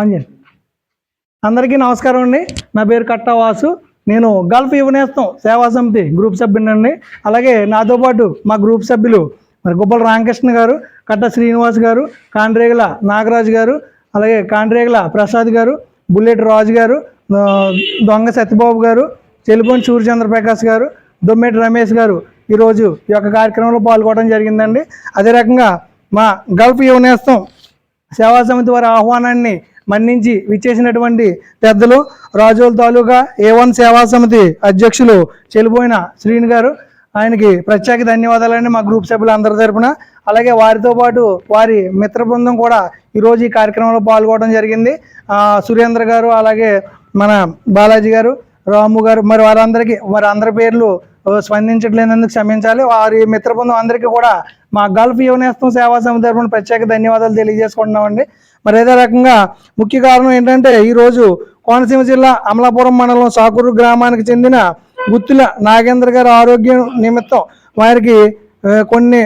On చేయండి అందరికీ నమస్కారం అండి. నా పేరు కట్టా వాసు. నేను గల్ఫ్ యువనేస్తం సేవా సమితి గ్రూప్ సభ్యునండి అలాగే నాతో పాటు మా గ్రూప్ సభ్యులు మరి గుబ్బల రామకృష్ణ గారు కట్ట శ్రీనివాస్ గారు కాండ్రేగల నాగరాజు గారు అలాగే కాండ్రేగల ప్రసాద్ గారు బుల్లెట్ రాజు గారు దొంగ సత్యబాబు గారు చెలుపొని సూర్యచంద్రప్రకాష్ గారు దొమ్మెటి రమేష్ గారు ఈరోజు ఈ యొక్క కార్యక్రమంలో పాల్గొనడం జరిగిందండి. అదే రకంగా మా గల్ఫ్ యువనేస్తం సేవా సమితి వారి ఆహ్వానాన్ని మన్నించి విచ్చేసినటువంటి పెద్దలు రాజోల తాలూకా ఏ వన్ సేవా సమితి అధ్యక్షులు చెలిపోయిన శ్రీని గారు. ఆయనకి ప్రత్యేక ధన్యవాదాలని మా గ్రూప్ సభ్యులందరి తరపున. అలాగే వారితో పాటు వారి మిత్ర బృందం కూడా ఈరోజు ఈ కార్యక్రమంలో పాల్గొనడం జరిగింది. సురేంద్ర గారు అలాగే మన బాలాజీ గారు రాము గారు మరి వారందరికీ మరి అందరి పేర్లు స్పందించట్లేనందుకు క్షమించాలి. వారి మిత్ర బృందం అందరికీ కూడా మా గల్ఫ్ యువనేస్తం సేవా సమితి తరఫున ప్రత్యేక ధన్యవాదాలు తెలియజేసుకుంటున్నామండి. మరి అదే రకంగా ముఖ్య కారణం ఏంటంటే ఈరోజు కోనసీమ జిల్లా అమలాపురం మండలం సాకూరు గ్రామానికి చెందిన గుత్తుల నాగేంద్ర గారి ఆరోగ్యం నిమిత్తం వారికి కొన్ని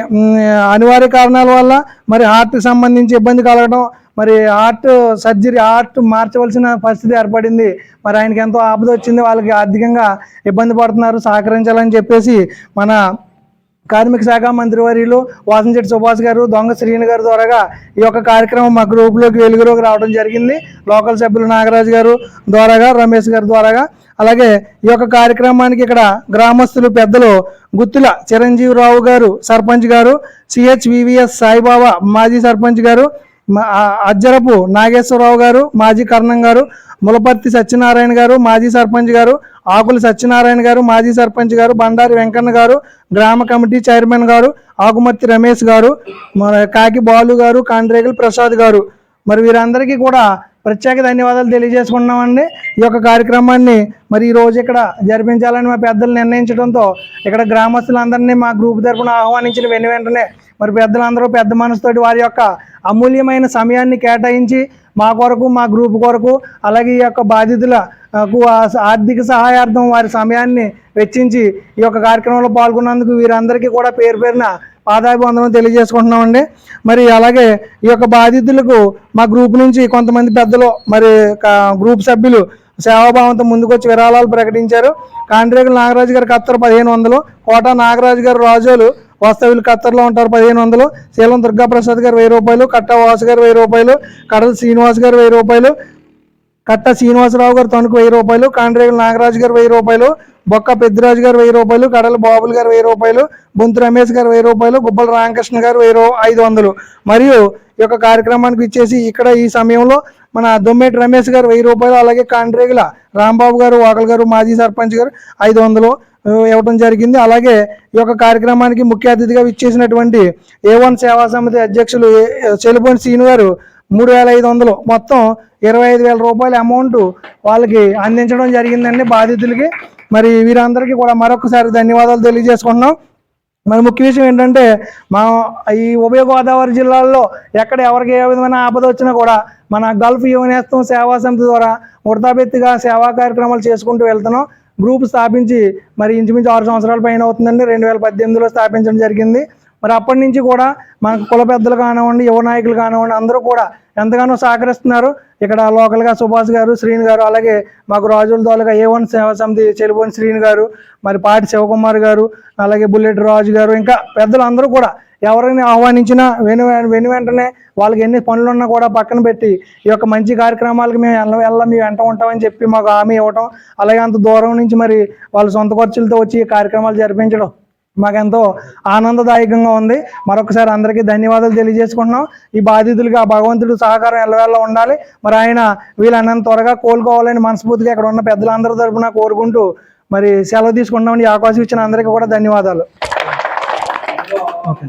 అనివార్య కారణాల వల్ల మరి హార్ట్కి సంబంధించి ఇబ్బంది కలగడం మరి హార్ట్ సర్జరీ హార్ట్ మార్చవలసిన పరిస్థితి ఏర్పడింది. మరి ఆయనకి ఎంతో ఆపద వచ్చింది. వాళ్ళకి ఆర్థికంగా ఇబ్బంది పడుతున్నారు. సహకరించాలని చెప్పేసి మన కార్మిక శాఖ మంత్రి వర్యులు వాసంశెట్టి సుభాష్ గారు దొంగ శ్రీని గారి ద్వారాగా ఈ యొక్క కార్యక్రమం మా గ్రూప్లోకి వెలుగులోకి రావడం జరిగింది. లోకల్ సభ్యులు నాగరాజు గారు ద్వారాగా రమేష్ గారి ద్వారాగా. అలాగే ఈ యొక్క కార్యక్రమానికి ఇక్కడ గ్రామస్తులు పెద్దలు గుత్తుల చిరంజీవిరావు గారు సర్పంచ్ గారు సిహెచ్ వివిఎస్ సాయిబాబా మాజీ సర్పంచ్ గారు అజ్జరపు నాగేశ్వరరావు గారు మాజీ కర్ణం గారు ములపర్తి సత్యనారాయణ గారు మాజీ సర్పంచ్ గారు ఆకుల సత్యనారాయణ గారు మాజీ సర్పంచ్ గారు బండారి వెంకన్న గారు గ్రామ కమిటీ చైర్మన్ గారు ఆకుమర్తి రమేష్ గారు మన కాకి బాలు గారు కాండ్రేగల్ ప్రసాద్ గారు. మరి వీరందరికీ కూడా ప్రత్యేక ధన్యవాదాలు తెలియజేసుకున్నామండి ఈ యొక్క కార్యక్రమాన్ని మరి ఈ రోజు ఇక్కడ జరిపించాలని మా పెద్దలు నిర్ణయించడంతో ఇక్కడ గ్రామస్తులందరినీ మా గ్రూప్ తరపున ఆహ్వానించిన వెను వెంటనే మరి పెద్దలందరూ పెద్ద మనసుతోటి వారి యొక్క అమూల్యమైన సమయాన్ని కేటాయించి మా కొరకు మా గ్రూప్ కొరకు అలాగే ఈ యొక్క బాధితులకు ఆర్థిక సహాయార్థం వారి సమయాన్ని వెచ్చించి ఈ యొక్క కార్యక్రమంలో పాల్గొన్నందుకు వీరందరికీ కూడా పేరు పేరున పాదాభివందనం తెలియజేసుకుంటున్నామండి. మరి అలాగే ఈ యొక్క బాధితులకు మా గ్రూప్ నుంచి కొంతమంది పెద్దలు మరి గ్రూప్ సభ్యులు సేవాభావంతో ముందుకొచ్చి విరాళాలు ప్రకటించారు. కాండ్రేగుల నాగరాజు గారు కత్తరు పదిహేను వందలు కోట నాగరాజు గారు రాజోలు వాస్తవ్యులు ఖత్తర్లో ఉంటారు పదిహేను వందలు. శీలం దుర్గాప్రసాద్ గారు వెయ్యి రూపాయలు కట్ట వాసు గారు వెయ్యి రూపాయలు కడల శ్రీనివాస్ గారు వెయ్యి రూపాయలు కట్ట శ్రీనివాసరావు గారు తణుకు వెయ్యి రూపాయలు కాండ్రేగుల నాగరాజు గారు వెయ్యి రూపాయలు బొక్క పెద్దిరాజు గారు వెయ్యి రూపాయలు కడల బాబులు గారు వెయ్యి రూపాయలు బొంతు రమేష్ గారు వెయ్యి రూపాయలు గుబ్బల రామకృష్ణ గారు వెయ్యి రూ- ఐదు వందలు. మరియు ఈ యొక్క కార్యక్రమానికి ఇచ్చేసి ఇక్కడ ఈ సమయంలో మన దొమ్మేటి రమేష్ గారు వెయ్యి రూపాయలు అలాగే కాండ్రేగుల రాంబాబు గారు వాకల్ గారు మాజీ సర్పంచ్ గారు ఐదు వందలు. ఇవ్వడం జరిగింది. అలాగే ఈ యొక్క కార్యక్రమానికి ముఖ్య అతిథిగా విచ్చేసినటువంటి ఏ వన్ సేవా సమితి అధ్యక్షులు ఏ- చెలుపోని శ్రీను గారు మూడు వేల ఐదు వందలు మొత్తం ఇరవై ఐదు వేల రూపాయల అమౌంట్ వాళ్ళకి అందించడం జరిగిందండి బాధితులకి. మరి వీరందరికీ కూడా మరొకసారి ధన్యవాదాలు తెలియజేసుకుంటున్నాం. మరి ముఖ్య విషయం ఏంటంటే మా ఈ ఉభయ గోదావరి జిల్లాల్లో ఎక్కడ ఎవరికి ఏ విధమైన ఆపద వచ్చినా కూడా మన గల్ఫ్ యువనేస్తం సేవా సమితి ద్వారా ఉడతాబెత్తిగా సేవా కార్యక్రమాలు చేసుకుంటూ వెళ్తున్నాం. గ్రూప్ స్థాపించి మరి ఇంచుమించు ఆరు సంవత్సరాల పైన అవుతుందండి. రెండు వేల పద్దెనిమిదిలో స్థాపించడం జరిగింది. మరి అప్పటి నుంచి కూడా మన కుల పెద్దలు కానివ్వండి యువ నాయకులు కానివ్వండి అందరూ కూడా ఎంతగానో సహకరిస్తున్నారు. ఇక్కడ లోకల్గా సుభాష్ గారు శ్రీని గారు అలాగే మాకు రాజుల దోలుగా ఏ వన్ సేవా సమితి చెలిపోని శ్రీని గారు మరి పాటి శివకుమార్ గారు అలాగే బుల్లెట్ రాజు గారు ఇంకా పెద్దలు అందరూ కూడా ఎవరిని ఆహ్వానించినా వెను వెను వెంటనే వాళ్ళకి ఎన్ని పనులు ఉన్నా కూడా పక్కన పెట్టి ఈ యొక్క మంచి కార్యక్రమాలకు మేము ఎల్ల వెళ్ళ మీ వెంట ఉంటామని చెప్పి మాకు హామీ ఇవ్వటం అలాగే అంత దూరం నుంచి మరి వాళ్ళ సొంత ఖర్చులతో వచ్చి ఈ కార్యక్రమాలు జరిపించడం. మాకెంతో ఆనందదాయకంగా ఉంది. మరొకసారి అందరికీ ధన్యవాదాలు తెలియజేసుకుంటున్నాం. ఈ బాధితులకి ఆ భగవంతుడు సహకారం ఎల్లవేళ ఉండాలి. మరి ఆయన వీళ్ళన్నంత త్వరగా కోలుకోవాలని మనస్ఫూర్తిగా ఇక్కడ ఉన్న పెద్దలందరి తరపున కోరుకుంటూ మరి సెలవు తీసుకుంటున్నామని ఈ అవకాశం ఇచ్చిన అందరికీ కూడా ధన్యవాదాలు. ఓకే.